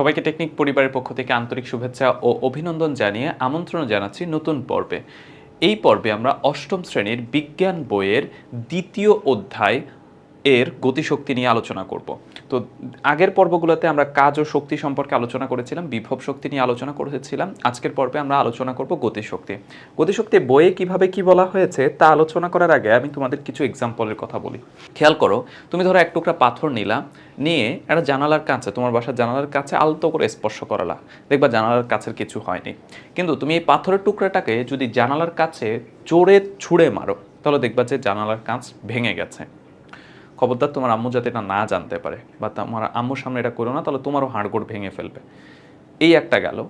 সবাইকে টেকনিক পরিবারের পক্ষ থেকে আন্তরিক শুভেচ্ছা ও অভিনন্দন জানিয়ে আমন্ত্রণ জানাচ্ছি নতুন পর্বে। এই পর্বে আমরা অষ্টম শ্রেণির বিজ্ঞান বইয়ের দ্বিতীয় অধ্যায় এর গতিশক্তি নিয়ে আলোচনা করব। তো আগের পর্বগুলোতে আমরা কাজ ও শক্তি সম্পর্কে আলোচনা করেছিলাম, বিভব শক্তি নিয়ে আলোচনা করেছিলাম। আজকের পর্বে আমরা আলোচনা করব গতিশক্তি। গতিশক্তি বইয়ে কীভাবে কি বলা হয়েছে তা আলোচনা করার আগে আমি তোমাদের কিছু এক্সাম্পলের কথা বলি। খেয়াল করো, তুমি ধরো এক টুকরা পাথর নিলা, নিয়ে একটা জানালার কাছে, তোমার বাসার জানালার কাছে আলতো করে স্পর্শ করালা। দেখবা জানালার কাছের কিছু হয়নি। কিন্তু তুমি এই পাথরের টুকরাটাকে যদি জানালার কাছে জোরে ছুঁড়ে মারো, তাহলে দেখবা যে জানালার কাঁচ ভেঙে গেছে। খবরদার তোমার আম্মু যাতে এটা না জানতে পারে বা তোমার আম্মুর সামনে এটা করো না, তাহলে তোমারও হাড়গোড় ভেঙে ফেলবে। এই একটা গেল।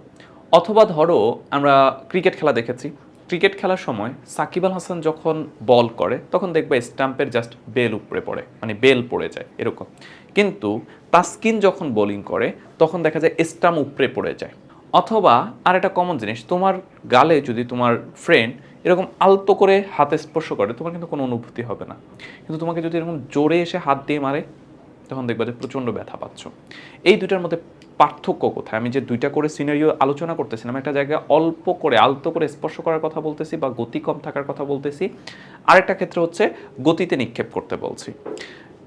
অথবা ধরো, আমরা ক্রিকেট খেলা দেখেছি। ক্রিকেট খেলার সময় সাকিব আল হাসান যখন বল করে, তখন দেখবে স্টাম্পের জাস্ট বেল উপরে পড়ে মানে বেল পড়ে যায়, এরকম। কিন্তু তাস্কিন যখন বোলিং করে, তখন দেখা যায় স্টাম্প উপরে পড়ে যায়। অথবা, আর একটা কমন জিনিস, তোমার গালে যদি তোমার ফ্রেন্ড এরকম আলতো করে হাতে স্পর্শ করে, তোমার কিন্তু কোনো অনুভূতি হবে না। কিন্তু তোমাকে যদি এরকম জোরে এসে হাত দিয়ে মারে, তখন দেখবা যে প্রচণ্ড ব্যথা পাচ্ছ। এই দুইটার মধ্যে পার্থক্য কোথায়? আমি যে দুইটা করে সিনারিও আলোচনা করতেছিলাম একটা জায়গায় অল্প করে, আলতো করে স্পর্শ করার কথা বলতেছি বা গতি কম থাকার কথা বলতেছি। আরেকটা ক্ষেত্রে হচ্ছে গতিতে নিক্ষেপ করতে বলছি।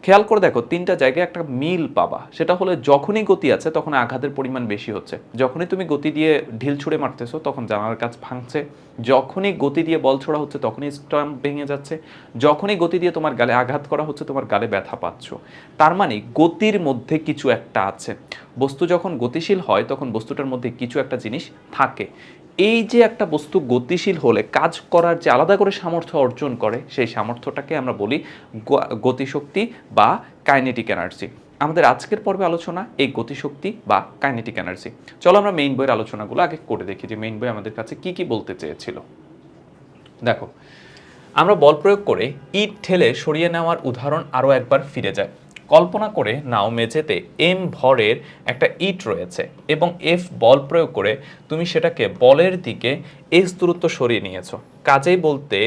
খেয়াল করে দেখো, তিনটা জায়গায় একটা মিল পাবা। সেটা হলে যখনই গতি আছে, তখন আঘাতের পরিমাণ বেশি হচ্ছে। যখনই তুমি গতি দিয়ে ঢিল ছুঁড়ে মারতেছো, তখন জানালার কাজ ভাঙছে। যখনই গতি দিয়ে বল ছোড়া হচ্ছে, তখনই স্টাম্প ভেঙে যাচ্ছে। যখনই গতি দিয়ে তোমার গালে আঘাত করা হচ্ছে, তোমার গালে ব্যথা পাচ্ছ। তার মানে গতির মধ্যে কিছু একটা আছে। বস্তু যখন গতিশীল হয়, তখন বস্তুটার মধ্যে কিছু একটা জিনিস থাকে। এই যে একটা বস্তু গতিশীল হলে, কাজ করার যে আলাদা করে সামর্থ্য অর্জন করে, সেই সামর্থ্যটাকে আমরা বলি গতিশক্তি বা কাইনেটিক এনার্জি আমাদের আজকের পর্বে আলোচনা এই গতিশক্তি বা কাইনেটিক এনার্জি চলো আমরা মেইন বইয়ের আলোচনাগুলো আগে করে দেখি যে মেইন বই আমাদের কাছে কি কি বলতে চেয়েছিল। দেখো, আমরা বল প্রয়োগ করে ইট ঠেলে সরিয়ে নেওয়ার উদাহরণ আরও একবার ফিরে যায় কল্পনা করে নাও মেঝেতে এম ভরের একটা ইট রয়েছে এবং এফ বল প্রয়োগ করে তুমি সেটাকে বলের দিকে এস দূরত্ব সরিয়ে নিয়েছো। কাজেই বলতে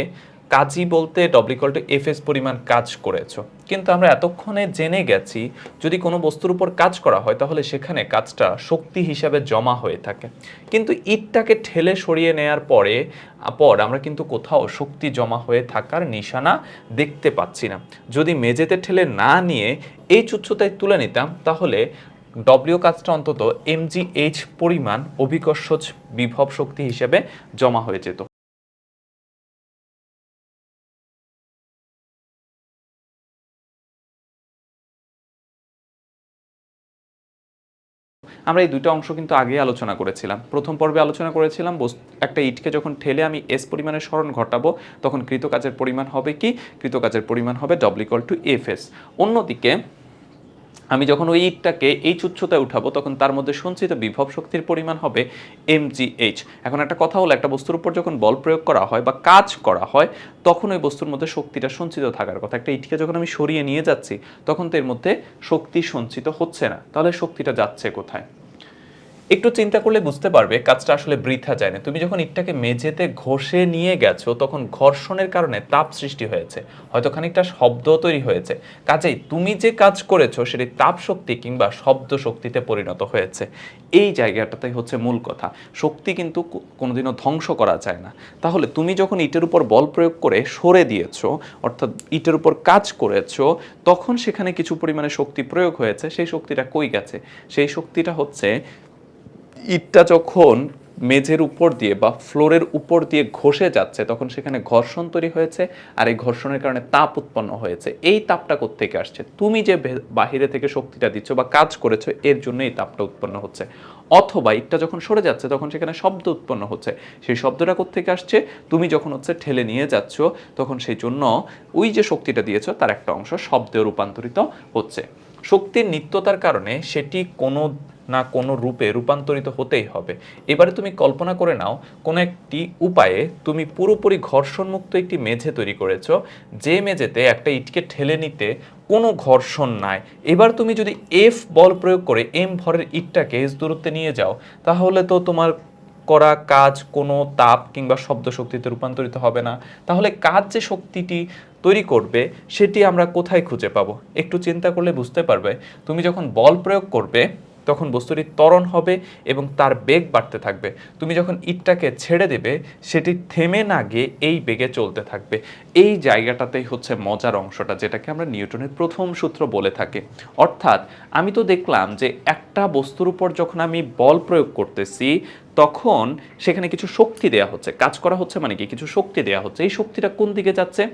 কাজই বলতে ডব্লিকল টু এফ এস পরিমাণ কাজ করেছ। কিন্তু আমরা এতক্ষণে জেনে গেছি, যদি কোনো বস্তুর উপর কাজ করা হয়, তাহলে সেখানে কাজটা শক্তি হিসাবে জমা হয়ে থাকে। কিন্তু ইটটাকে ঠেলে সরিয়ে নেয়ার পরে, পর আমরা কিন্তু কোথাও শক্তি জমা হয়ে থাকার নিশানা দেখতে পাচ্ছি না। যদি মেঝেতে ঠেলে না নিয়ে এই উচ্চতায় তুলে নিতাম, তাহলে ডব্লিউ কাজটা অন্তত এমজিএইচ পরিমাণ অভিকর্ষজ বিভব শক্তি হিসেবে জমা হয়ে যেত। আমরা এই দুটো অংশ কিন্তু আগে আলোচনা করেছিলাম। প্রথম পর্বে আলোচনা করেছিলাম একটা ইটকে যখন ঠেলে আমি এস পরিমাণের স্মরণ ঘটাবো, তখন কৃতকাজের পরিমাণ হবে কি? কৃতকাজের পরিমাণ হবে ডব্লিকল টু এফ এস অন্যদিকে আমি যখন ওই ইটটাকে এই উচ্চতায় উঠাবো, তখন তার মধ্যে সঞ্চিত বিভব শক্তির পরিমাণ হবে এম এখন একটা কথা হলো, একটা বস্তুর উপর যখন বল প্রয়োগ করা হয় বা কাজ করা হয়, তখন ওই বস্তুর মধ্যে শক্তিটা সঞ্চিত থাকার কথা। একটা ইটকে যখন আমি সরিয়ে নিয়ে যাচ্ছি, তখন তো এর মধ্যে শক্তি সঞ্চিত হচ্ছে না। তাহলে শক্তিটা যাচ্ছে কোথায়? একটু চিন্তা করলে বুঝতে পারবে, কাজটা আসলে বৃথা যায় না। তুমি যখন ইটটাকে মেঝেতে ঘষে নিয়ে গেছো, তখন ঘর্ষণের কারণে তাপ সৃষ্টি হয়েছে। হয়তো খানিকটা শব্দ তৈরি হয়েছে। কাজেই তুমি যে কাজ করেছ, সেটি তাপ শক্তি কিংবা শব্দ শক্তিতে পরিণত হয়েছে। এই জায়গাটাতেই হচ্ছে মূল কথা। শক্তি কিন্তু কোনোদিনও ধ্বংস করা যায় না। তাহলে তুমি যখন ইটের উপর বল প্রয়োগ করে সরে দিয়েছ, অর্থাৎ ইটের উপর কাজ করেছ, তখন সেখানে কিছু পরিমাণে শক্তি প্রয়োগ হয়েছে। সেই শক্তিটা কই গেছে? সেই শক্তিটা হচ্ছে ইটটা যখন মেঝের উপর দিয়ে বা ফ্লোরের উপর দিয়ে ঘষে যাচ্ছে, তখন সেখানে ঘর্ষণ তৈরি হয়েছে আর এই ঘর্ষণের কারণে তাপ উৎপন্ন হয়েছে। এই তাপটা থেকে আসছে? তুমি যে বাহিরে থেকে শক্তিটা দিচ্ছ বা কাজ করেছ, এর জন্য এই তাপটা উৎপন্ন হচ্ছে। অথবা ইটটা যখন সরে যাচ্ছে, তখন সেখানে শব্দ উৎপন্ন হচ্ছে। সেই শব্দটা থেকে আসছে? তুমি যখন হচ্ছে ঠেলে নিয়ে যাচ্ছ, তখন সেই জন্য ওই যে শক্তিটা দিয়েছ, তার একটা অংশ শব্দে রূপান্তরিত হচ্ছে। শক্তির নিত্যতার কারণে সেটি কোনো না কোনো রূপে রূপান্তরিত হতেই হবে। এবারে তুমি কল্পনা করে নাও, কোনো একটি উপায়ে তুমি পুরোপুরি ঘর্ষণমুক্ত একটি মেঝে তৈরি করেছ, যে মেঝেতে একটা ইটকে ঠেলে নিতে কোনো ঘর্ষণ নাই। এবার তুমি যদি এফ বল প্রয়োগ করে এম ভরের ইটটাকে এস দূরত্বে নিয়ে যাও, তাহলে তো তোমার করা কাজ কোনো তাপ কিংবা শব্দ শক্তিতে রূপান্তরিত হবে না। তাহলে কাজ যে শক্তিটি তৈরি করবে, সেটি আমরা কোথায় খুঁজে পাবো? একটু চিন্তা করলে বুঝতে পারবে। তুমি যখন বল প্রয়োগ করবে তখন বস্তুটি ত্বরণ হবে এবং তার বেগ বাড়তে থাকবে। তুমি যখন ইটটাকে ছেড়ে দেবে, সেটি থেমে না গিয়ে এই বেগে চলতে থাকবে। এই জায়গাটাতেই হচ্ছে মজার অংশটা, যেটাকে আমরা নিউটনের প্রথম সূত্র বলে থাকি। অর্থাৎ, আমি তো দেখলাম যে একটা বস্তুর উপর যখন আমি বল প্রয়োগ করতেছি, তখন সেখানে কিছু শক্তি দেয়া হচ্ছে। কাজ করা হচ্ছে মানে কি? কিছু শক্তি দেয়া হচ্ছে। এই শক্তিটা কোন দিকে যাচ্ছে?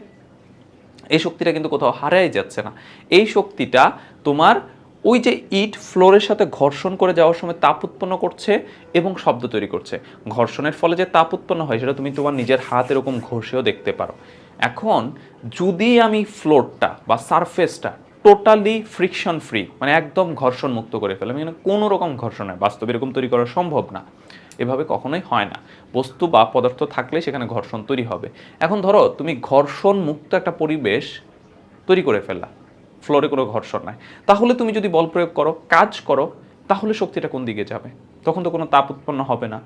এই শক্তিটা কিন্তু কোথাও হারাই যাচ্ছে না। এই শক্তিটা তোমার ওই যে ইট ফ্লোরের সাথে ঘর্ষণ করে যাওয়ার সময় তাপ উৎপন্ন করছে এবং শব্দ তৈরি করছে। ঘর্ষণের ফলে যে তাপ উৎপন্ন হয়, সেটা তুমি তোমার নিজের হাত এরকম ঘষেও দেখতে পারো। এখন যদি আমি ফ্লোরটা বা সারফেসটা টোটালি ফ্রিকশন ফ্রি মানে একদম ঘর্ষণ মুক্ত করে ফেলাম মানে কোনো রকম ঘর্ষণ হয় বাস্তবে এরকম তৈরি করা সম্ভব না। এভাবে কখনোই হয় না। বস্তু বা পদার্থ থাকলে সেখানে ঘর্ষণ তৈরি হবে। এখন ধরো, তুমি ঘর্ষণ মুক্ত একটা পরিবেশ তৈরি করে ফেললা। ফ্লোরে কোনো ঘর্ষণ নাই। তাহলে তুমি যদি বল প্রয়োগ করো, কাজ করো, তাহলে শক্তিটা কোন দিকে যাবে? তখন তো কোনো তাপ উৎপন্ন হবে না।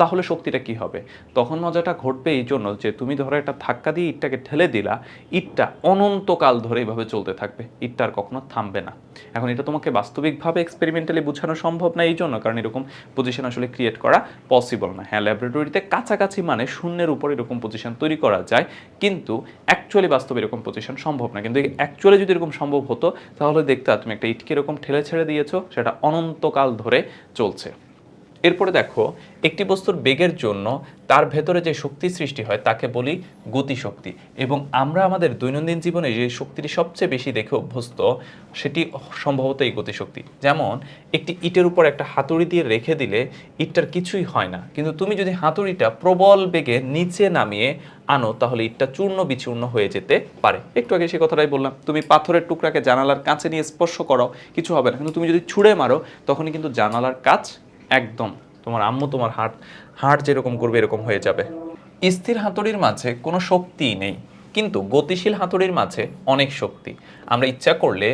তাহলে শক্তিটা কি হবে? তখন মজাটা ঘটবে এই জন্য যে তুমি ধরো একটা ধাক্কা দিয়ে ইটটাকে ঠেলে দিলা, ইটটা অনন্তকাল ধরে এইভাবে চলতে থাকবে, ইটটা আর কখনো থামবে না। এখন এটা তোমাকে বাস্তবিকভাবে এক্সপেরিমেন্টালি বোঝানো সম্ভব না এই জন্য, কারণ এরকম পজিশন আসলে ক্রিয়েট করা পসিবল না। হ্যাঁ ল্যাবরেটরিতে কাছাকাছি মানে শূন্যের উপর এরকম পজিশন তৈরি করা যায়, কিন্তু অ্যাকচুয়ালি বাস্তবে এরকম পজিশন সম্ভব না। কিন্তু অ্যাকচুয়ালি যদি এরকম সম্ভব হতো, তাহলে দেখতে তুমি একটা ইটকে এরকম ঠেলে ছেড়ে দিয়েছ, সেটা অনন্তকাল ধরে চলছে। এরপরে দেখো, একটি বস্তুর বেগের জন্য তার ভেতরে যে শক্তি সৃষ্টি হয় তাকে বলি গতিশক্তি। এবং আমরা আমাদের দৈনন্দিন জীবনে যে শক্তিটি সবচেয়ে বেশি দেখে অভ্যস্ত, সেটি সম্ভবত এই গতিশক্তি। যেমন, একটি ইটের উপর একটা হাতুড়ি দিয়ে রেখে দিলে ইটটার কিছুই হয় না। কিন্তু তুমি যদি হাতুড়িটা প্রবল বেগে নিচে নামিয়ে আনো, তাহলে ইটটা চূর্ণ বিচূর্ণ হয়ে যেতে পারে। একটু আগে সে কথাটাই বললাম, তুমি পাথরের টুকরাকে জানালার কাছে নিয়ে স্পর্শ করো, কিছু হবে না। কিন্তু তুমি যদি ছুঁড়ে মারো, তখনই কিন্তু জানালার কাজ একদম। তোমার আম্মু তোমার হাট হাট যেরকম করবে এরকম হয়ে যাবে। স্থির হাতুড়ির মাঝে কোনো শক্তিই নেই, কিন্তু গতিশীল হাতুড়ির মাঝে অনেক শক্তি। আমরা ইচ্ছা করলে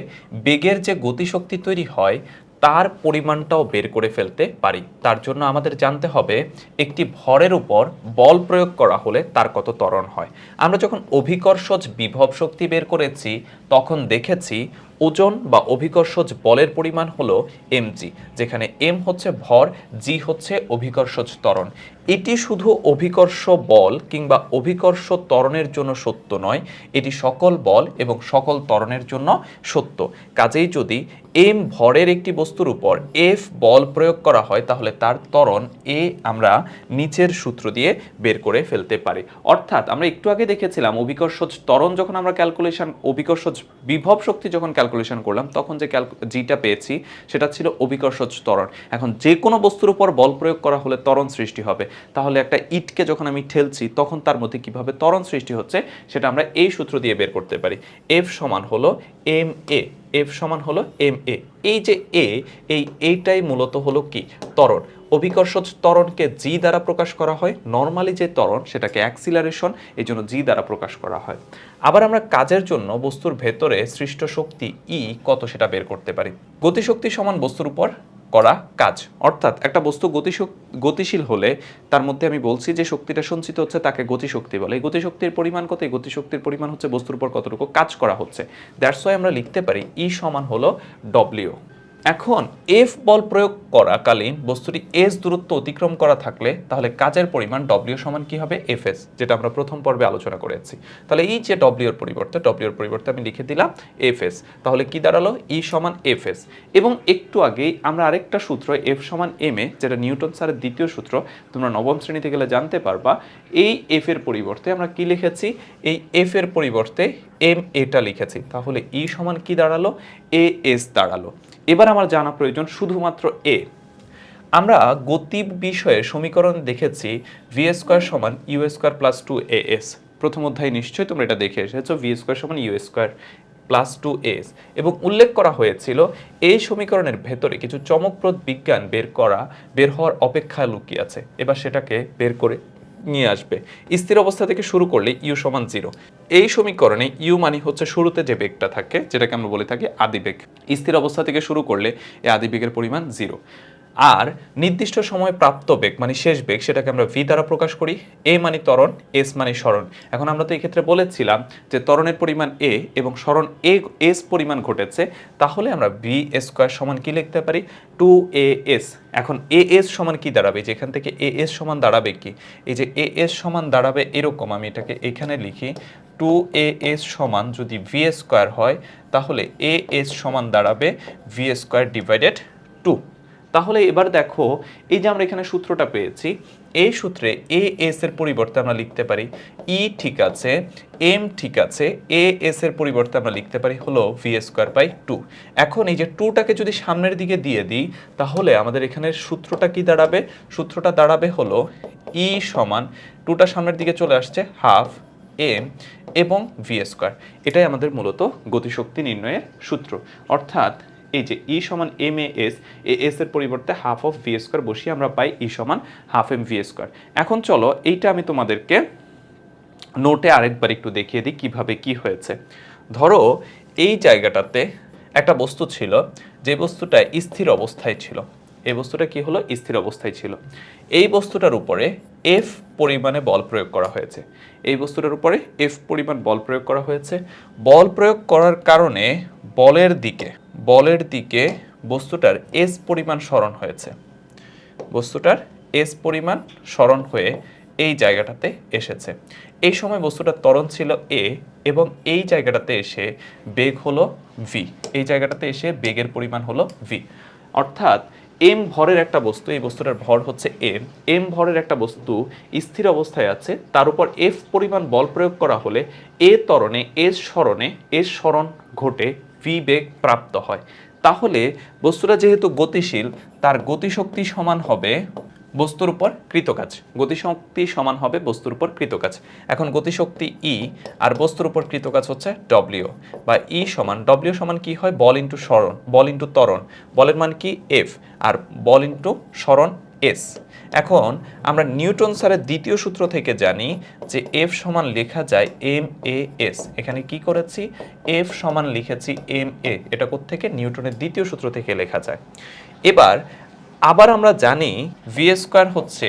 বেগের যে গতিশক্তি তৈরি হয়, তার পরিমাণটাও বের করে ফেলতে পারি। তার জন্য আমাদের জানতে হবে, একটি ভরের উপর বল প্রয়োগ করা হলে তার কত ত্বরণ হয়। আমরা যখন অভিকর্ষজ বিভব শক্তি বের করেছি, তখন দেখেছি ওজন বা অভিকর্ষজ বলের পরিমাণ হলো এমজি যেখানে এম হচ্ছে ভর জি হচ্ছে অভিকর্ষজ ত্বরণ। এটি শুধু অভিকর্ষ বল কিংবা অভিকর্ষ ত্বরণের জন্য সত্য নয়, এটি সকল বল এবং সকল ত্বরণের জন্য সত্য। কাজেই যদি এম ভরের একটি বস্তুর উপর এফ বল প্রয়োগ করা হয়, তাহলে তার ত্বরণ এ আমরা নিচের সূত্র দিয়ে বের করে ফেলতে পারি। অর্থাৎ আমরা একটু আগে দেখেছিলাম অভিকর্ষজ ত্বরণ যখন আমরা ক্যালকুলেশন অভিকর্ষজ বিভব শক্তি যখন ক্যালকুলেশন করলাম, তখন যে জিটা পেয়েছি, সেটা ছিল অভিকর্ষজ ত্বরণ। এখন যে কোনো বস্তুর উপর বল প্রয়োগ করা হলে ত্বরণ সৃষ্টি হবে। তাহলে একটা ইটকে যখন আমি ঠেলছি, তখন তার মধ্যে কীভাবে ত্বরণ সৃষ্টি হচ্ছে, সেটা আমরা এই সূত্র দিয়ে বের করতে পারি। এফ সমান হলো এম এ এফ সমান হলো এম এ। এই যে এ, এই এইটাই মূলত হলো কি? ত্বরণ। অভিকর্ষজ ত্বরণকে জি দ্বারা প্রকাশ করা হয়। নর্মালি যে ত্বরণ, সেটাকে অ্যাক্সিলারেশন এই জন্য জি দ্বারা প্রকাশ করা হয়। আবার আমরা কাজের জন্য বস্তুর ভেতরে সৃষ্ট শক্তি ই কত সেটা বের করতে পারি। গতিশক্তি সমান বস্তুর উপর করা কাজ। অর্থাৎ একটা বস্তু গতিশক গতিশীল হলে তার মধ্যে আমি বলছি যে শক্তিটা সঞ্চিত হচ্ছে তাকে গতিশক্তি বলে। এই গতিশক্তির পরিমাণ কত? এই গতিশক্তির পরিমাণ হচ্ছে বস্তুর উপর কতটুকু কাজ করা হচ্ছে। দ্যাটস ওয়াই আমরা লিখতে পারি ই সমান হলো ডব্লিউ এখন এফ বল প্রয়োগ করাকালীন বস্তুটি এস দূরত্ব অতিক্রম করা থাকলে তাহলে কাজের পরিমাণ ডব্লিউ সমান কি হবে? এফ এস যেটা আমরা প্রথম পর্বে আলোচনা করেছি। তাহলে এই যে ডব্লিউ এর পরিবর্তে ডব্লিউর পরিবর্তে আমি লিখে দিলাম এফ এস তাহলে কি দাঁড়াল? ই সমান এফ এস এবং একটু আগেই আমরা আরেকটা সূত্র এফ সমান এম এ, যেটা নিউটন স্যারের দ্বিতীয় সূত্র, তোমরা নবম শ্রেণীতে গেলে জানতে পারবা, এই এফ এর পরিবর্তে আমরা কি লিখেছি? এই এফ এর পরিবর্তে এম এটা লিখেছি। তাহলে ই সমান কি দাঁড়াল? এ এস দাঁড়াল। এবার আমার জানা প্রয়োজন শুধুমাত্র এ। আমরা গতি বিষয়ে সমীকরণ দেখেছি ভি স্কোয়ার সমান U square plus two A S প্রথম অধ্যায়ে নিশ্চয়ই তোমরা এটা দেখে এসেছ ভি স্কোয়ার সমান U square plus two S এবং উল্লেখ করা হয়েছিল এই সমীকরণের ভেতরে কিছু চমকপ্রদ বিজ্ঞান বের করা, বের হওয়ার অপেক্ষা লুকিয়ে আছে। এবার সেটাকে বের করে নিয়ে আসবে। স্থির অবস্থা থেকে শুরু করলে ইউ সমান জিরো এই সমীকরণে ইউ মানে হচ্ছে শুরুতে যে বেগটা থাকে, যেটাকে আমরা বলে থাকি আদিবেগ স্থির অবস্থা থেকে শুরু করলে এই আদিবেগের পরিমাণ জিরো আর নির্দিষ্ট সময় প্রাপ্ত বেগ মানে শেষ বেগ, সেটাকে আমরা ভি দ্বারা প্রকাশ করি। এ মানে ত্বরণ এস মানে স্মরণ। এখন আমরা তো এই ক্ষেত্রে বলেছিলাম যে ত্বরণের পরিমাণ এ এবং স্মরণ এ এস পরিমাণ ঘটেছে, তাহলে আমরা ভি স্কোয়ার সমান কি লিখতে পারি? টু এ এস এখন এ এস সমান কি দাঁড়াবে? যেখান থেকে এ এস সমান দাঁড়াবে কি? এই যে এ এস সমান দাঁড়াবে এরকম, আমি এটাকে এখানে লিখি টু এ এস সমান যদি ভি স্কোয়ার হয়, তাহলে এ এস সমান দাঁড়াবে ভি স্কোয়ার ডিভাইডেড টু তাহলে এবার দেখো, এই যে আমরা এখানে সূত্রটা পেয়েছি, এই সূত্রে এ এস এর পরিবর্তে আমরা লিখতে পারি ই ঠিক আছে এম ঠিক আছে এ এস এর পরিবর্তে আমরা লিখতে পারি হলো ভি স্কোয়ার বাই টু এখন এই যে টুটাকে যদি সামনের দিকে দিয়ে দিই, তাহলে আমাদের এখানে সূত্রটা কি দাঁড়াবে? সূত্রটা দাঁড়াবে হলো ই সমান টুটা সামনের দিকে চলে আসছে হাফ এম এবং ভি স্কোয়ার এটাই আমাদের মূলত গতিশক্তি নির্ণয়ের সূত্র। অর্থাৎ এই যে ই সমান M A S A S এর পরিবর্তে হাফ অফ ভি স্কোয়ার বসিয়ে আমরা পাই ই সমান হাফ এম ভি স্কোয়ার এখন চলো এইটা আমি তোমাদেরকে নোটে আরেকবার একটু দেখিয়ে দিই কীভাবে কি হয়েছে। ধরো এই জায়গাটাতে একটা বস্তু ছিল, যে বস্তুটা স্থির অবস্থায় ছিল। এই বস্তুটা কি হলো? স্থির অবস্থায় ছিল। এই বস্তুটার উপরে এফ পরিমাণে বল প্রয়োগ করা হয়েছে। এই বস্তুটার উপরে এফ পরিমাণ বল প্রয়োগ করা হয়েছে। বল প্রয়োগ করার কারণে বলের দিকে বলের দিকে বস্তুটার এস পরিমাণ স্মরণ হয়েছে। বস্তুটার এস পরিমাণ স্মরণ হয়ে এই জায়গাটাতে এসেছে। এই সময় বস্তুটার ত্বরণ ছিল এ এবং এই জায়গাটাতে এসে বেগ হলো ভি এই জায়গাটাতে এসে বেগের পরিমাণ হলো ভি অর্থাৎ এম ভরের একটা বস্তু, এই বস্তুটার ভর হচ্ছে এম এম ভরের একটা বস্তু স্থির অবস্থায় আছে, তার উপর এফ পরিমাণ বল প্রয়োগ করা হলে এ ত্বরণে এর স্মরণে এর স্মরণ ঘটে ভি বেগ প্রাপ্ত হয়। তাহলে বস্তুটা যেহেতু গতিশীল, তার গতিশক্তি সমান হবে বস্তুর উপর কৃতকাজ। গতিশক্তি সমান হবে বস্তুর উপর কৃতকাজ। এখন গতিশক্তি ই আর বস্তুর উপর কৃতকাজ হচ্ছে ডব্লিউ বা ই সমান ডব্লিউ সমান কি হয়? বল ইন্টু সরণ, বল ইন্টু ত্বরণ। বলের মান কি? এফ আর বল ইন্টু সরণ এস এখন আমরা নিউটন স্যারের দ্বিতীয় সূত্র থেকে জানি যে এফ সমান লেখা যায় এম এ এস এখানে কি করেছি? এফ সমান লিখেছি এম এ এটা থেকে নিউটনের দ্বিতীয় সূত্র থেকে লেখা যায়। এবার আবার আমরা জানি ভি স্কোয়ার হচ্ছে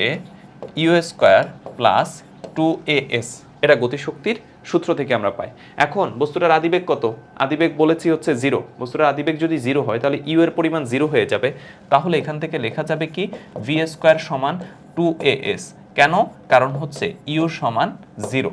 U square plus two A S এটা গতিশক্তির সূত্র থেকে আমরা পাই। এখন, বস্তুটার আদিবেগ কত? আদিবেগ বলেছি হচ্ছে জিরো বস্তুটার আদিবেগ যদি জিরো হয়, তাহলে ইউ এর পরিমাণ জিরো হয়ে যাবে। তাহলে এখান থেকে লেখা যাবে কি? ভি স্কোয়ার সমান টু এ এস কেন? কারণ হচ্ছে ইউ সমান জিরো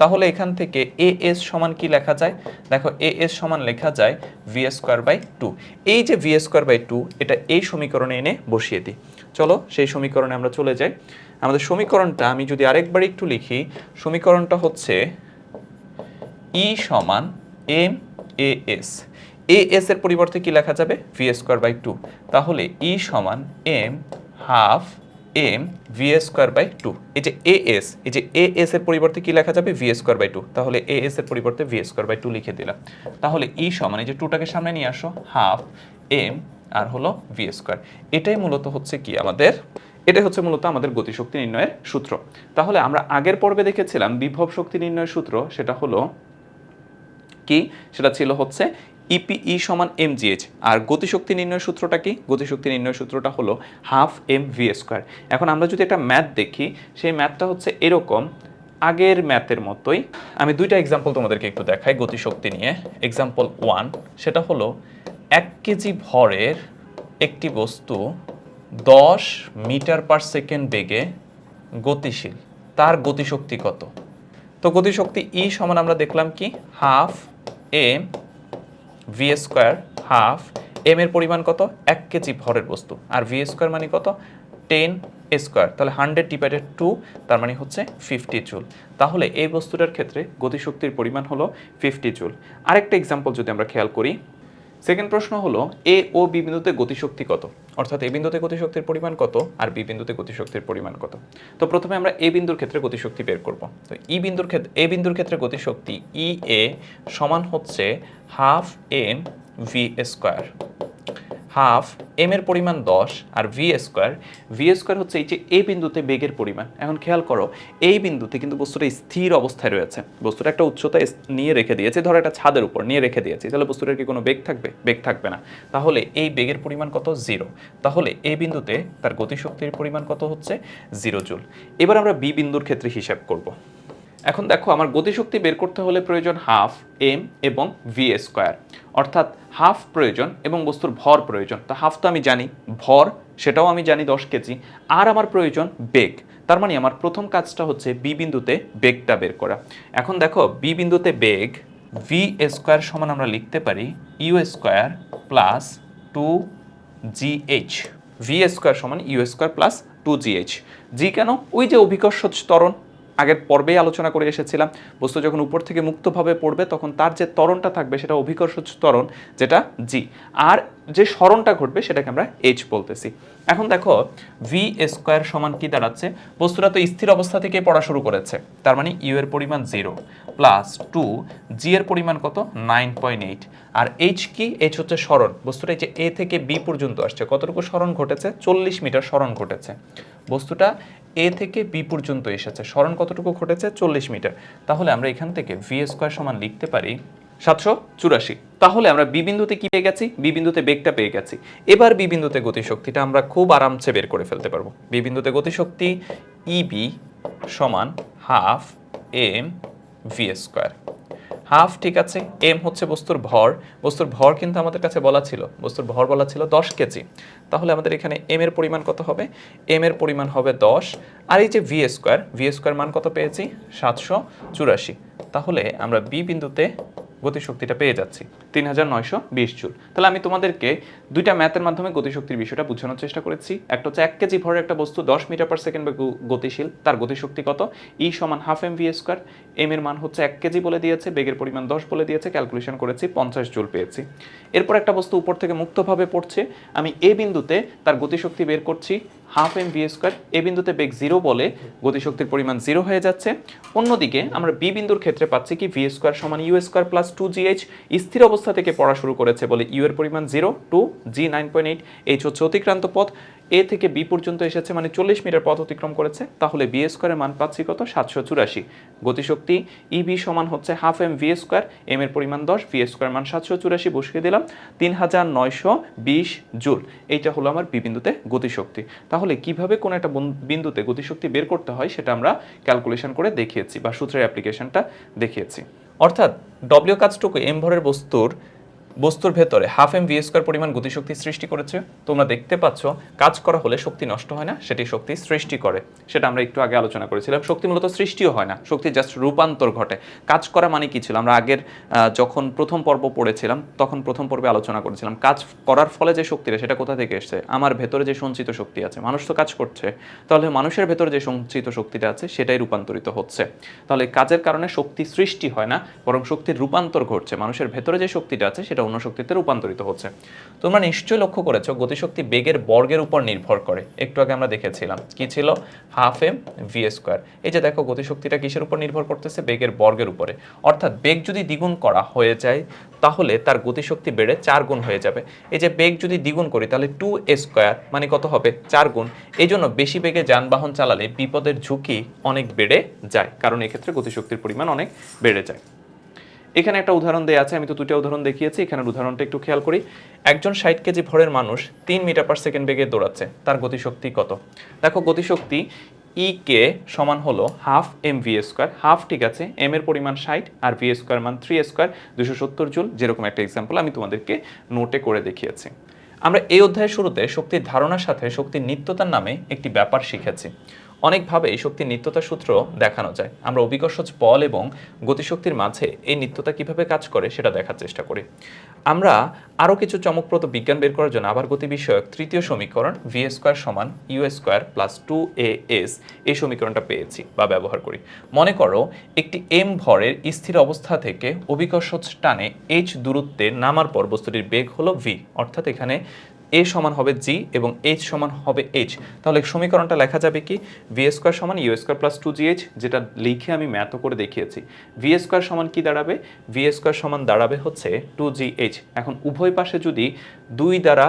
তাহলে এখান থেকে এ এস সমান কি লেখা যায়? দেখো এ এস সমান লেখা যায় ভি স্কোয়ার বাই টু এই যে ভি স্কোয়ার বাই টু এটা এই সমীকরণে এনে বসিয়ে দিই। চলো সেই সমীকরণে আমরা চলে যাই। আমাদের সমীকরণটা আমি যদি আরেকবার একটু লিখি, সমীকরণটা হচ্ছে ই সমান M A S A S এর পরিবর্তে কি লেখা যাবে? ভি স্কোয়ার বাই টু তাহলে ই সমান M half M V square by two এই যে এ এস এই যে এ এস এর পরিবর্তে কি লেখা যাবে? ভি স্কোয়ার বাই টু তাহলে এ এস এর পরিবর্তে ভি স্কোয়ার বাই টু লিখে দিলাম। তাহলে ই সমান এই যে টুটাকে সামনে নিয়ে আসো হাফ এম আর হলো ভি স্কোয়ার এটাই মূলত হচ্ছে কি আমাদের, এটাই হচ্ছে মূলত আমাদের গতিশক্তি নির্ণয়ের সূত্র। তাহলে আমরা আগের পর্বে দেখেছিলাম বিভব শক্তি নির্ণয়ের সূত্র, সেটা হলো কি? সেটা ছিল হচ্ছে ইপিই সমান এম জিএইচ আর গতিশক্তি নির্ণয় সূত্রটা কি? গতিশক্তি নির্ণয় সূত্রটা হলো হাফ এম ভি স্কোয়ার। এখন আমরা যদি একটা ম্যাথ দেখি, সেই ম্যাথটা হচ্ছে এরকম। আগের ম্যাথের মতোই, আমি দুইটা এক্সাম্পল তোমাদেরকে একটু দেখাই গতিশক্তি নিয়ে। এক্সাম্পল ওয়ান সেটা হলো এক কেজি ভরের একটি বস্তু দশ মিটার পার সেকেন্ড বেগে গতিশীল। তার গতিশক্তি কত? তো গতিশক্তি ই সমান আমরা দেখলাম কি? Half M V square half M এর পরিমাণ কত? এক কেজি ভরের বস্তু। আর ভি স্কোয়ার মানে কত? টেন স্কোয়ার তাহলে হান্ড্রেড ডিভাইডেড টু তার মানে হচ্ছে ফিফটি জুল তাহলে এই বস্তুটার ক্ষেত্রে গতিশক্তির পরিমাণ হলো ফিফটি জুল আরেকটা এক্সাম্পল যদি আমরা খেয়াল করি সেকেন্ড প্রশ্ন হলো এ ও বি বিন্দুতে গতিশক্তি কত? অর্থাৎ এ বিন্দুতে গতিশক্তির পরিমাণ কত আর বি বিন্দুতে গতিশক্তির পরিমাণ কত? তো প্রথমে আমরা এ বিন্দুর ক্ষেত্রে গতিশক্তি বের করব। তো ই বিন্দুর ক্ষেত্রে এ বিন্দুর ক্ষেত্রে গতিশক্তি ই এ সমান হচ্ছে half M V square half M এর পরিমাণ দশ আর ভি স্কোয়ার ভি স্কোয়ার হচ্ছে এই যে এই বিন্দুতে বেগের পরিমাণ। এখন খেয়াল করো এই বিন্দুতে কিন্তু বস্তুটা স্থির অবস্থায় রয়েছে। বস্তুটা একটা উচ্চতা নিয়ে রেখে দিয়েছে, ধরো একটা ছাদের উপর নিয়ে রেখে দিয়েছি, তাহলে বস্তুটার কি কোনো বেগ থাকবে? বেগ থাকবে না। তাহলে এই বেগের পরিমাণ কত? জিরো তাহলে এই বিন্দুতে তার গতিশক্তির পরিমাণ কত হচ্ছে? Zero joule. এবার আমরা বি বিন্দুর ক্ষেত্রে হিসাব করব। এখন দেখো, আমার গতিশক্তি বের করতে হলে প্রয়োজন হাফ এম এবং ভি স্কোয়ার। অর্থাৎ হাফ প্রয়োজন এবং বস্তুর ভর প্রয়োজন। তা হাফ তো আমি জানি, ভর, সেটাও আমি জানি দশ কেজি। আর আমার প্রয়োজন বেগ। তার মানে আমার প্রথম কাজটা হচ্ছে বি বিন্দুতে বেগটা বের করা। এখন দেখো বি বিন্দুতে বেগ ভি স্কোয়ার সমান আমরা লিখতে পারি U square plus two G H V square সমান U square plus two G H G কেন? ওই যে অভিকর্ষ ত্বরণ আগের পর্বেই আলোচনা করে এসেছিলাম। বস্তু যখন উপর থেকে মুক্তভাবে পড়বে, তখন তার যে ত্বরণটা থাকবে, সেটা অভিকর্ষ ত্বরণ, যেটা জি আর যে স্মরণটা ঘটবে, সেটাকে আমরা এইচ বলতেছি। এখন দেখো ভি স্কোয়ার সমান কি দাঁড়াচ্ছে? বস্তুটা তো স্থির অবস্থা থেকে পড়া শুরু করেছে। তার মানে ইউ এর পরিমাণ জিরো প্লাস টু জি এর পরিমাণ কত? নাইন পয়েন্ট এইট আর এইচ কি? এইচ হচ্ছে স্মরণ। বস্তুটা এই যে এ থেকে বি পর্যন্ত আসছে। কতটুকু স্মরণ ঘটেছে? চল্লিশ মিটার স্মরণ ঘটেছে। বস্তুটা এ থেকে বি পর্যন্ত এসেছে। স্মরণ কতটুকু ঘটেছে? চল্লিশ মিটার। তাহলে আমরা এখান থেকে ভি স্কোয়ার সমান লিখতে পারি সাতশো চুরাশি। তাহলে আমরা বি বিন্দুতে কি পেয়ে গেছি? বি বিন্দুতে বেগটা পেয়ে গেছি। এবার বি বিন্দুতে গতিশক্তিটা আমরা খুব আরামসে বের করে ফেলতে পারব। বি বিন্দুতে গতিশক্তি ইবি সমান half M V square half, ঠিক আছে, এম হচ্ছে বস্তুর ভর। বস্তুর ভর কিন্তু আমাদের কাছে বলা ছিল। বস্তুর ভর বলা ছিল দশ কেজি। তাহলে আমাদের এখানে এম এর পরিমাণ কত হবে? এম এর পরিমাণ হবে দশ। আর এই যে ভি স্কোয়ার ভি স্কোয়ার মান কত পেয়েছি? সাতশো চুরাশি। তাহলে আমরা বি বিন্দুতে গতিশক্তিটা পেয়ে যাচ্ছি। তিন হাজার নয়শো বিশ জুল। তাহলে আমি তোমাদেরকে দুইটা ম্যাথের মাধ্যমে গতিশক্তির বিষয়টা বোঝানোর চেষ্টা করেছি। একটা হচ্ছে এক কেজি ভরের একটা বস্তু, দশ মিটার পার সেকেন্ড গতিশীল। তার গতিশক্তি কত? ই সমান half M V square M এর মান হচ্ছে এক কেজি বলে দিয়েছে। বেগের পরিমাণ দশ বলে দিয়েছে ক্যালকুলেশন করেছি, পঞ্চাশ জুল পেয়েছি। এরপর একটা বস্তু উপর থেকে মুক্তভাবে পড়ছে, আমি এ বিন্দুতে তার গতিশক্তি বের করছি half M V square A বিন্দুতে বেগ জিরো বলে গতিশক্তির পরিমাণ জিরো হয়ে যাচ্ছে। অন্যদিকে আমরা বি বিন্দুর ক্ষেত্রে পাচ্ছি কি ভি স্কোয়ার সমান U square plus two GH স্থির অবস্থা থেকে পড়া শুরু করেছে বলে ইউ এর পরিমাণ zero two G nine point eight H হচ্ছে অতিক্রান্ত পথ। এ থেকে বি পর্যন্ত এসেছে মানে চল্লিশ মিটার পথ অতিক্রম করেছে। তাহলে বি স্কোয়ারের মান পাচ্ছি কত, সাতশো চুরাশি। গতিশক্তি ই ইবি সমান হচ্ছে half M V square M এর পরিমাণ দশ ভি স্কোয়ার মান সাতশো চুরাশি বসিয়ে দিলাম, তিন হাজার নয়শো বিশ জুল। এইটা হলো আমার বি বিন্দুতে গতিশক্তি। তাহলে কীভাবে কোন একটা বিন্দুতে গতিশক্তি বের করতে হয় সেটা আমরা ক্যালকুলেশন করে দেখিয়েছি বা সূত্রের অ্যাপ্লিকেশনটা দেখিয়েছি। অর্থাৎ ডব্লিউ কাজটুকু এম ভরের বস্তুর বস্তুর ভেতরে হাফ এম ভি স্কোয়ার পরিমাণ গতিশক্তি সৃষ্টি করেছে। তোমরা দেখতে পাচ্ছ, কাজ করা হলে শক্তি নষ্ট হয় না, সেটি শক্তি সৃষ্টি করে। সেটা আমরা একটু আগে আলোচনা করেছিলাম। শক্তি মূলত সৃষ্টিও হয় না, শক্তি জাস্ট রূপান্তর ঘটে। কাজ করা মানে কি ছিল? আমরা আগের যখন প্রথম পর্ব পড়েছিলাম, তখন প্রথম পর্বে আলোচনা করেছিলাম, কাজ করার ফলে যে শক্তিটা, সেটা কোথা থেকে এসছে? আমার ভেতরে যে সঞ্চিত শক্তি আছে, মানুষ তো কাজ করছে। তাহলে মানুষের ভেতরে যে সঞ্চিত শক্তিটা আছে, সেটাই রূপান্তরিত হচ্ছে। তাহলে কাজের কারণে শক্তি সৃষ্টি হয় না, বরং শক্তির রূপান্তর ঘটছে। মানুষের ভেতরে যে শক্তিটা আছে সেটা অন্য শক্তিতে রূপান্তরিত হচ্ছে। তোমরা নিশ্চয়ই লক্ষ্য করেছ, গতিশক্তি বেগের বর্গের উপর নির্ভর করে। একটু আগে আমরা দেখেছিলাম, কি ছিল? Half M V square. এই যে দেখো, গতিশক্তিটা কিসের উপর নির্ভর করতেছে? বেগের বর্গের উপরে। অর্থাৎ বেগ যদি দ্বিগুণ করা হয়ে যায়, তাহলে তার গতিশক্তি বেড়ে চার গুণ হয়ে যাবে। এই যে বেগ যদি দ্বিগুণ করি, তাহলে টু স্কোয়ার মানে কত হবে? চার গুণ। এই জন্য বেশি বেগে যানবাহন চালালে বিপদের ঝুঁকি অনেক বেড়ে যায়, কারণ এক্ষেত্রে গতিশক্তির পরিমাণ অনেক বেড়ে যায়। এখানে একটা উদাহরণ দেওয়া আছে, আমি তো দুটো উদাহরণ দেখিয়েছি, এখানের উদাহরণটা একটু খেয়াল করি। একজন ষাট কেজি ভরের মানুষ তিন মিটার পার সেকেন্ড বেগে দৌড়াচ্ছে, তার গতিশক্তি কত? দেখো, গতিশক্তি ই কে সমান হলো half M V square half ঠিক আছে এম এর পরিমাণ ষাট আর ভি স্কোয়ার মান থ্রি স্কোয়ার দুশো সত্তর জুল। যেরকম একটা এক্সাম্পল আমি তোমাদেরকে নোটে করে দেখিয়েছি। আমরা এই অধ্যায়ের শুরুতে শক্তির ধারণার সাথে শক্তির নিত্যতার নামে একটি ব্যাপার শিখেছি। অনেকভাবে এই শক্তির নিত্যতা সূত্র দেখানো যায়। আমরা অভিকর্ষজ বল এবং গতিশক্তির মাঝে এই নিত্যতা কীভাবে কাজ করে সেটা দেখার চেষ্টা করি। আমরা আরও কিছু চমকপ্রদ বিজ্ঞান বের করার জন্য আবার গতি বিষয়ক তৃতীয় সমীকরণ ভি স্কোয়ার সমান U square plus two A S এই সমীকরণটা পেয়েছি বা ব্যবহার করি। মনে করো একটি এম ভরের স্থির অবস্থা থেকে অভিকর্ষজ টানে এইচ দূরত্বে নামার পর বস্তুটির বেগ হলো ভি অর্থাৎ এখানে এ সমান হবে জি এবং এইচ সমান হবে এইচ তাহলে সমীকরণটা লেখা যাবে কি? ভি স্কোয়ার সমান U square plus two G H যেটা লিখে আমি ম্যাথও করে দেখিয়েছি। ভি স্কোয়ার সমান কি দাঁড়াবে? ভি স্কোয়ার সমান দাঁড়াবে হচ্ছে টু জি এইচ এখন উভয় পাশে যদি দুই দ্বারা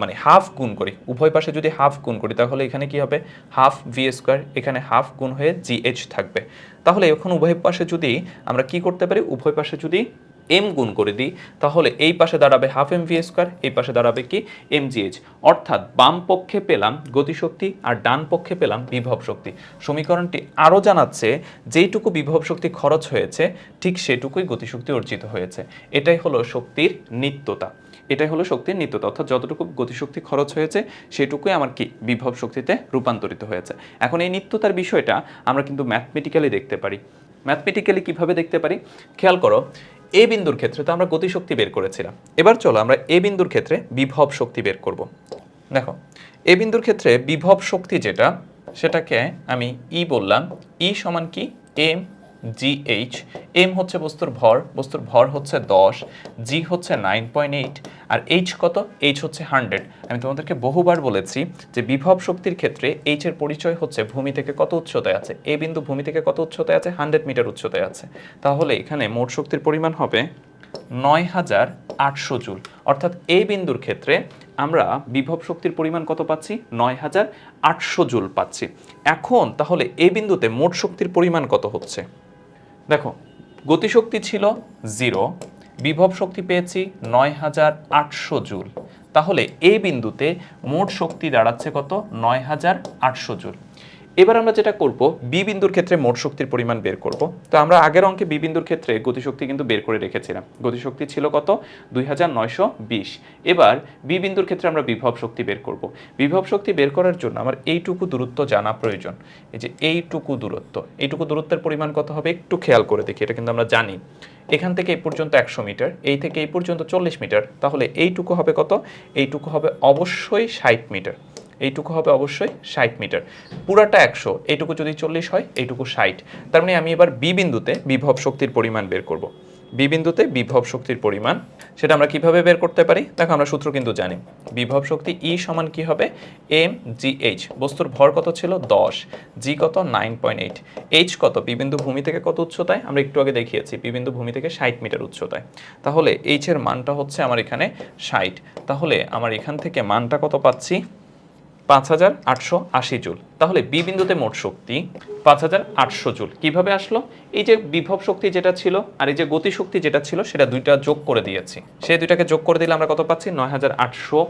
মানে হাফ গুণ করি, উভয় পাশে যদি হাফ গুণ করি, তাহলে এখানে কি হবে? হাফ ভি স্কোয়ার এখানে হাফ গুণ হয়ে জি এইচ থাকবে। তাহলে এখন উভয় পাশে যদি আমরা কি করতে পারি? উভয় পাশে যদি এম গুণ করে দিই, তাহলে এই পাশে দাঁড়াবে হাফ এম ভি স্কোয়ার এই পাশে দাঁড়াবে কি এম জিএইচ অর্থাৎ বাম পক্ষে পেলাম গতিশক্তি আর ডান পক্ষে পেলাম বিভব শক্তি। সমীকরণটি আরও জানাচ্ছে, যেইটুকু বিভব শক্তি খরচ হয়েছে, ঠিক সেটুকুই গতিশক্তি অর্জিত হয়েছে। এটাই হলো শক্তির নিত্যতা। এটাই হলো শক্তির নিত্যতা। অর্থাৎ যতটুকু গতিশক্তি খরচ হয়েছে, সেটুকুই আমার কি বিভব শক্তিতে রূপান্তরিত হয়েছে। এখন এই নিত্যতার বিষয়টা আমরা কিন্তু ম্যাথমেটিক্যালি দেখতে পারি। ম্যাথমেটিক্যালি কীভাবে দেখতে পারি? খেয়াল করো এ বিন্দুর ক্ষেত্রে তো আমরা গতিশক্তি বের করেছিলাম। এবার চলো আমরা এ বিন্দুর ক্ষেত্রে বিভব শক্তি বের করব। দেখো, এ বিন্দুর ক্ষেত্রে বিভব শক্তি যেটা, সেটাকে আমি ই বললাম। ই সমান কি? এম জি এইচ এম হচ্ছে বস্তুর ভর বস্তুর ভর হচ্ছে দশ জি হচ্ছে নাইন পয়েন্ট এইট আর এইচ কত? এইচ হচ্ছে হান্ড্রেড আমি তোমাদেরকে বহুবার বলেছি যে বিভব শক্তির ক্ষেত্রে এইচ এর পরিচয় হচ্ছে ভূমি থেকে কত উচ্চতায় আছে? এ বিন্দু ভূমি থেকে কত উচ্চতায় আছে? হান্ড্রেড মিটার উচ্চতায় আছে। তাহলে এখানে মোট শক্তির পরিমাণ হবে নয় হাজার আটশো জুল। অর্থাৎ এই বিন্দুর ক্ষেত্রে আমরা বিভব শক্তির পরিমাণ কত পাচ্ছি? নয় হাজার আটশো জুল পাচ্ছি। এখন তাহলে এই বিন্দুতে মোট শক্তির পরিমাণ কত হচ্ছে? দেখো, গতিশক্তি ছিল জিরো, বিভব শক্তি পেয়েছি নয় হাজার আটশো জুল। তাহলে এই বিন্দুতে মোট শক্তি দাঁড়াচ্ছে কত? নয় হাজার আটশো জুল। এবার আমরা যেটা করব বি বিন্দুর ক্ষেত্রে মোট শক্তির পরিমাণ বের করব। তো আমরা আগের অঙ্কে বি বিন্দুর ক্ষেত্রে গতিশক্তি কিন্তু বের করে রেখেছিলাম। গতিশক্তি ছিল কত? দুই হাজার নয়শো বিশ। এবার বি বিন্দুর ক্ষেত্রে আমরা বিভব শক্তি বের করব। বিভব শক্তি বের করার জন্য আমার এইটুকু দূরত্ব জানা প্রয়োজন। এই যে এইটুকু দূরত্ব, এইটুকু দূরত্বের পরিমাণ কত হবে একটু খেয়াল করে দেখি, এটা কিন্তু আমরা জানি। এখান থেকে এই পর্যন্ত একশো মিটার, এই থেকে এই পর্যন্ত চল্লিশ মিটার, তাহলে এইটুকু হবে কত? এইটুকু হবে অবশ্যই ষাট মিটার। এইটুকু হবে অবশ্যই ষাট মিটার। পুরাটা একশো, এইটুকু যদি চল্লিশ হয়, এইটুকু ষাট। তার মানে আমি এবার বি বিন্দুতে বিভব শক্তির পরিমাণ বের করব। বি বিন্দুতে বিভব শক্তির পরিমাণ, সেটা আমরা কীভাবে বের করতে পারি? দেখো, আমরা সূত্র কিন্তু জানি। বিভব শক্তি ই সমান কি হবে? এম জি এইচ বস্তুর ভর কত ছিল? দশ। জি কত? নাইন পয়েন্ট এইট এইচ কত? বিবিন্দু ভূমি থেকে কত উচ্চতায়? আমরা একটু আগে দেখিয়েছি বিবিন্দু ভূমি থেকে ষাট মিটার উচ্চতায়। তাহলে এইচ এর মানটা হচ্ছে আমার এখানে ষাট। তাহলে আমার এখান থেকে মানটা কত পাচ্ছি? পাঁচ হাজার আটশো আশি জুল। তাহলে বি বিন্দুতে মোট শক্তি পাঁচ হাজার আটশো জুল। কীভাবে আসলো? এই যে বিভব শক্তি যেটা ছিল আর এই যে গতি শক্তি যেটা ছিল, সেটা দুইটা যোগ করে দিয়েছি। সেই দুইটাকে যোগ করে দিলে আমরা কত পাচ্ছি? নয় হাজার আটশো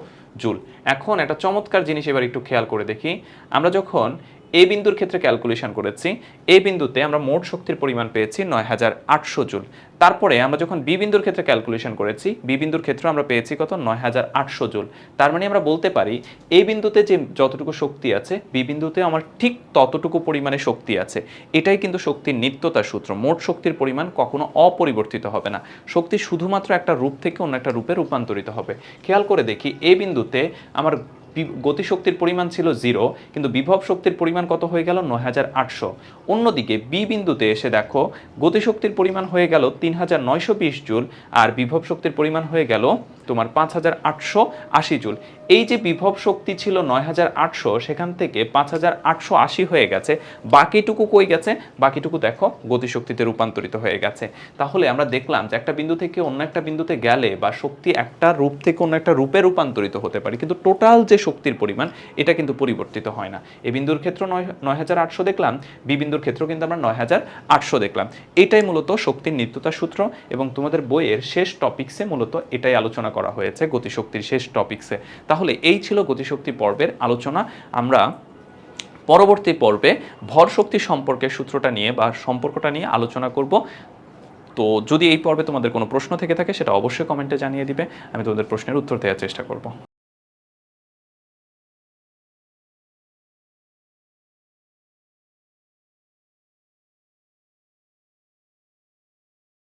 জুল। এখন একটা চমৎকার জিনিস এবার একটু খেয়াল করে দেখি। আমরা যখন এ বিন্দুর ক্ষেত্রে ক্যালকুলেশন করেছি এই বিন্দুতে আমরা মোট শক্তির পরিমাণ পেয়েছি নয় হাজার আটশো জুল। তারপরে আমরা যখন বি বিন্দুর ক্ষেত্রে ক্যালকুলেশন করেছি, বি বিন্দুর ক্ষেত্রে আমরা পেয়েছি কত? নয় হাজার আটশো জুল। তার মানে আমরা বলতে পারি এই বিন্দুতে যে যতটুকু শক্তি আছে, বি বিন্দুতে আমার ঠিক ততটুকু পরিমাণে শক্তি আছে। এটাই কিন্তু শক্তির নিত্যতার সূত্র। মোট শক্তির পরিমাণ কখনো অপরিবর্তিত হবে না। শক্তি শুধুমাত্র একটা রূপ থেকে অন্য একটা রূপে রূপান্তরিত হবে। খেয়াল করে দেখি এই বিন্দুতে আমার গতিশক্তির পরিমাণ ছিল জিরো, কিন্তু বিভব শক্তির পরিমাণ কত হয়ে গেল? নয় হাজার আটশো। অন্যদিকে বি বিন্দুতে এসে দেখো, গতিশক্তির পরিমাণ হয়ে গেল তিন হাজার নয়শো বিশ জুল, আর বিভব শক্তির পরিমাণ হয়ে গেল তোমার পাঁচ হাজার আটশো আশি জুল। এই যে বিভব শক্তি ছিল নয় হাজার আটশো, সেখান থেকে পাঁচ হাজার আটশো আশি হয়ে গেছে। বাকিটুকু কই গেছে? বাকিটুকু দেখো, গতিশক্তিতে রূপান্তরিত হয়ে গেছে। তাহলে আমরা দেখলাম যে একটা বিন্দু থেকে অন্য একটা বিন্দুতে গেলে বা শক্তি একটা রূপ থেকে অন্য একটা রূপে রূপান্তরিত হতে পারে। কিন্তু টোটাল যে শক্তির পরিমাণ, এটা কিন্তু পরিবর্তিত হয় না। এই বিন্দুর ক্ষেত্র নয় নয় হাজার আটশো দেখলাম বি বিন্দুর ক্ষেত্রেও কিন্তু আমরা নয় হাজার আটশো দেখলাম। এটাই মূলত শক্তির নিত্যতা সূত্র এবং তোমাদের বইয়ের শেষ টপিক্সে মূলত এটাই আলোচনা করা হয়েছে, গতিশক্তির শেষ টপিক্সে তাহলে এই ছিল গতিশক্তি পর্বের আলোচনা। আমরা পরবর্তী পর্বে ভর শক্তি সম্পর্কে সূত্রটা নিয়ে বা সম্পর্কটা নিয়ে আলোচনা করব। তো যদি এই পর্বে তোমাদের কোনো প্রশ্ন থেকে থাকে, সেটা অবশ্যই কমেন্টে জানিয়ে দিবে। আমি তোমাদের প্রশ্নের উত্তর দেওয়ার চেষ্টা করব।